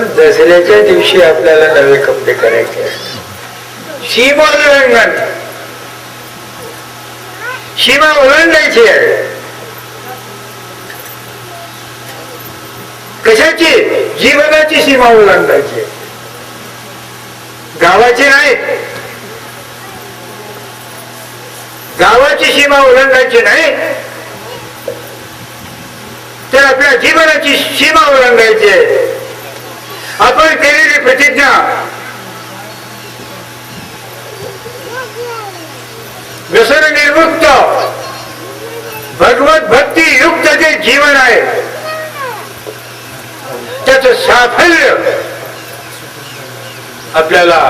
म्हणून दसऱ्याच्या दिवशी आपल्याला नवे कपडे करायचे असतात. सीमा उल्लंघन सीमा ओलांडायची आहे. कशाची? जीवनाची सीमा ओलांडायची आहे. गावाची नाही. गावाची सीमा ओलांडायची नाही. तर आपल्या जीवनाची सीमा ओलांडायची आहे. आपण केलेली प्रतिज्ञा. व्यसन निर्मुक्त भगवत भक्ती युक्त जे जीवन आहे त्याच साफल्य आपल्याला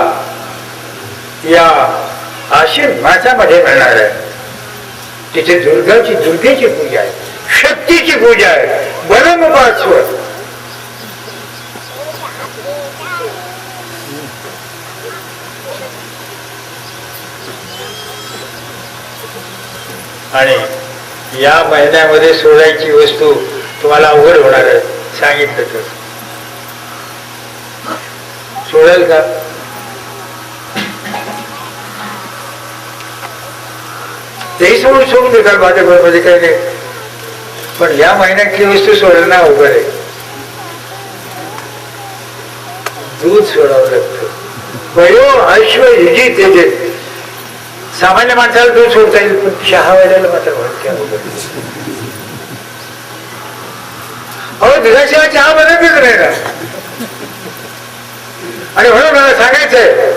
या आश्विन मासामध्ये मिळणार आहे. तिथे दुर्गाची दुर्गेची पूजा आहे शक्तीची पूजा आहे बलमुपास्व आणि या महिन्यामध्ये सोडायची वस्तू तुम्हाला अवघड होणार आहे. सांगितलं तर. सोडेल का? तेही सोडून सोडून देतात माझ्या घरमध्ये काही नाही. पण या महिन्यातली वस्तू सोडणं अवघड आहे. दूध सोडावं लागतं. वयो अश्व युजी तेजे सामान्य माणसाला दूध सोडता येईल पण चहा मात्र अहो दुधाशिवाय चहा बनतच नाही ना. आणि म्हणून मला सांगायचंय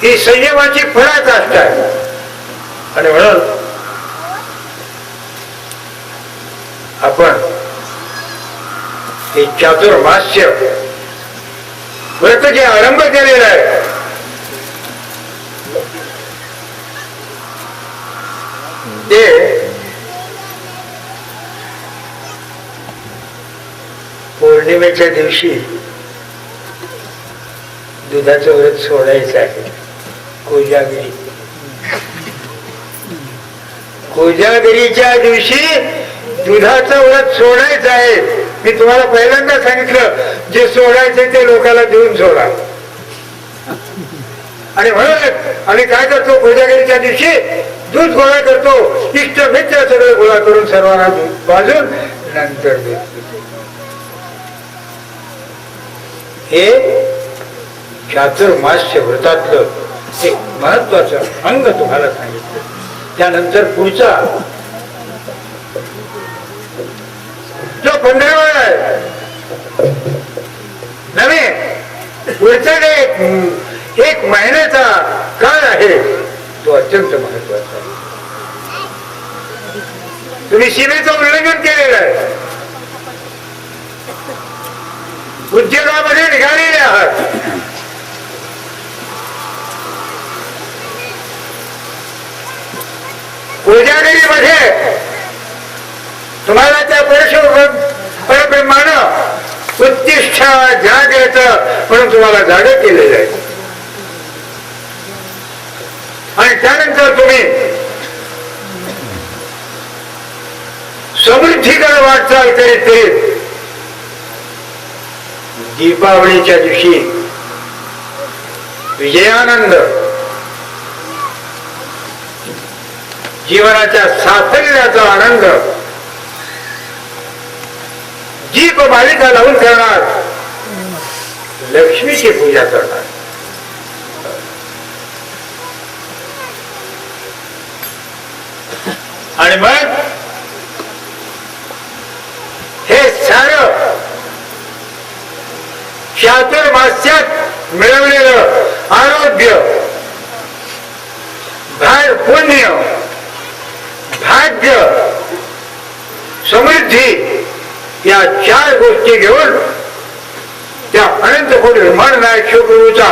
की संयमाची फळाच असतात. आणि म्हणून आपण हे चातुर्मास्य व्रत जे आरंभ केलेलं आहे ते पौर्णिमेच्या दिवशी दुधाचं व्रत सोडायचं आहे. कोजागिरी. कोजागिरीच्या दिवशी दुधाचं व्रत सोडायचं आहे. मी तुम्हाला पहिल्यांदा सांगितलं जे सोडायचं ते लोकांना देऊन सोडा. आणि म्हणून आणि काय करतो कोजागिरीच्या दिवशी? दूध गोळा करतो इष्ट मित्र सगळं गोळा करून सर्वांना दूध पाजून नंतर दूध हे चातुर्मास्य व्रतातलं एक महत्वाचं अंग तुम्हाला सांगितलं. त्यानंतर पुढचा. जो पंधरावा आहे. नव्हे पुढचा एक महिन्याचा काळ आहे. तो अत्यंत महत्त्वाचा आहे. तुम्ही सीमेचं उल्लंघन केलेलं आहे. उद्योगामध्ये निघालेले आहात. कोजागिरीमध्ये तुम्हाला त्या परशुराम परब्रह्मानं उत्तिष्ठा जागृत म्हणून तुम्हाला जाग केलेलं आहे आणि त्यानंतर तुम्ही समृद्धीकडे वाटचाल करीत करीत दीपावलीच्या दिवशी विजयानंद जीवनाच्या साफल्याचा आनंद दीप मालिका लावून करणार. लक्ष्मीची पूजा करणार. आणि मग हे सार चातुर्मास्यात मिळवलेलं आरोग्य भार पुण्य भाग्य समृद्धी या चार गोष्टी घेऊन त्या अनंत कोटी ब्रह्मांडनायक शिवप्रभूचा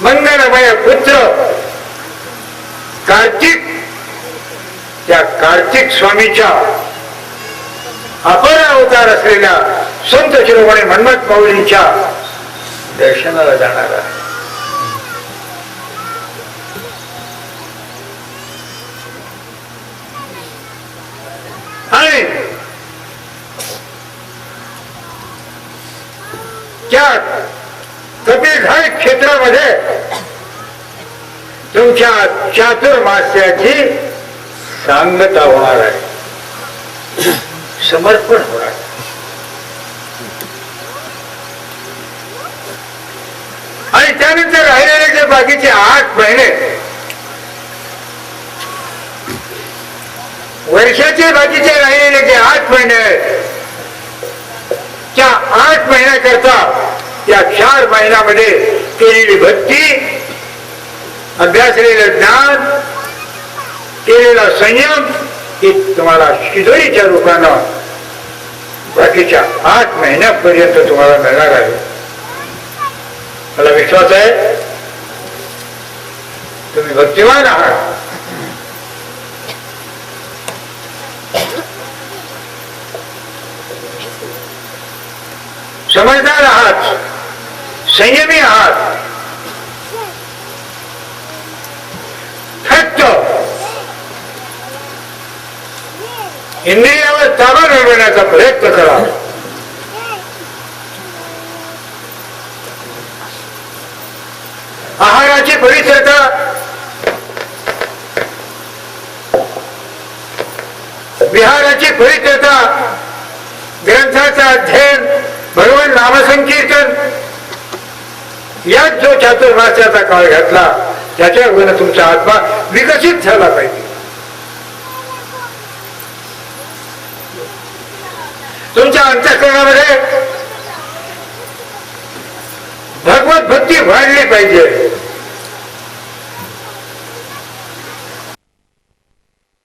मंगलमय पुत्र कार्तिक त्या कार्तिक स्वामीच्या अपर अवतार असलेल्या संत शिरोमणी मन्मथ माऊलींच्या दर्शनाला जाणार आहे. आणि त्या कपिलघाट क्षेत्रामध्ये तुमच्या चातुर्मास्याची सांगता होणार आहे. समर्पण होणार आणि त्यानंतर राहिलेले जे बाकीचे आठ महिने वर्षाचे बाकीचे राहिलेले जे आठ महिने आहेत त्या आठ महिन्याकरता या चार महिन्यामध्ये केलेली भक्ती अभ्यासलेलं ज्ञान केलेला संयम की तुम्हाला शिदोरीच्या रूपानं बाकीच्या आठ महिन्यापर्यंत तुम्हाला मिळणार आहे. मला विश्वास आहे तुम्ही भक्तिमान आहात. समजदार आहात संयमी आहात. इंद्रियावर ताबा मिळवण्याचा प्रयत्न करा. आहाराची पवित्रता विहाराची पवित्रता ग्रंथाचा अध्ययन भगवान नामसंकीर्तन यात जो चातुर्मास्याचा काळ घातला त्याच्यावर तुमचा आत्मा विकसित झाला पाहिजे. तुमच्या अंतःकरणामध्ये भगवत भक्ती वाढली पाहिजे.